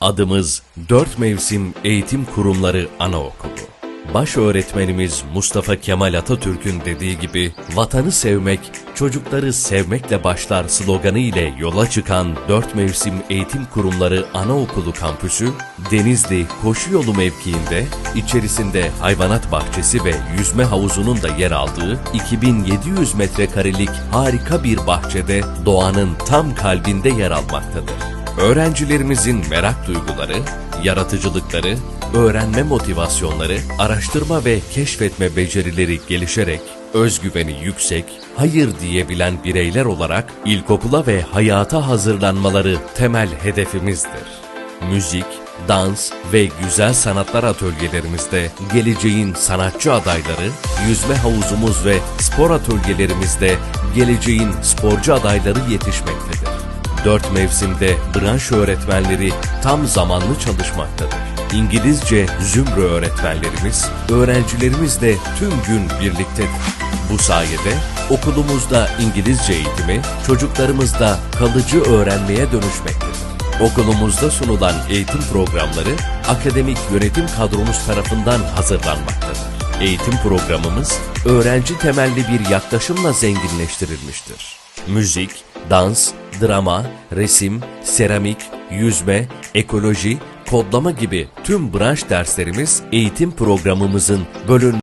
Adımız Dört Mevsim Eğitim Kurumları Anaokulu. Baş öğretmenimiz Mustafa Kemal Atatürk'ün dediği gibi vatanı sevmek, çocukları sevmekle başlar sloganı ile yola çıkan Dört Mevsim Eğitim Kurumları Anaokulu kampüsü, Denizli Koşu Yolu mevkiinde, içerisinde hayvanat bahçesi ve yüzme havuzunun da yer aldığı 2700 metrekarelik harika bir bahçede doğanın tam kalbinde yer almaktadır. Öğrencilerimizin merak duyguları, yaratıcılıkları, öğrenme motivasyonları, araştırma ve keşfetme becerileri gelişerek özgüveni yüksek, hayır diyebilen bireyler olarak ilkokula ve hayata hazırlanmaları temel hedefimizdir. Müzik, dans ve güzel sanatlar atölyelerimizde geleceğin sanatçı adayları, yüzme havuzumuz ve spor atölyelerimizde geleceğin sporcu adayları yetişmektedir. Dört mevsimde branş öğretmenleri tam zamanlı çalışmaktadır. İngilizce zümre öğretmenlerimiz, öğrencilerimizle tüm gün birliktedir. Bu sayede okulumuzda İngilizce eğitimi, çocuklarımızda kalıcı öğrenmeye dönüşmektedir. Okulumuzda sunulan eğitim programları akademik yönetim kadromuz tarafından hazırlanmaktadır. Eğitim programımız öğrenci temelli bir yaklaşımla zenginleştirilmiştir. Müzik, dans, drama, resim, seramik, yüzme, ekoloji, kodlama gibi tüm branş derslerimiz eğitim programımızın bölün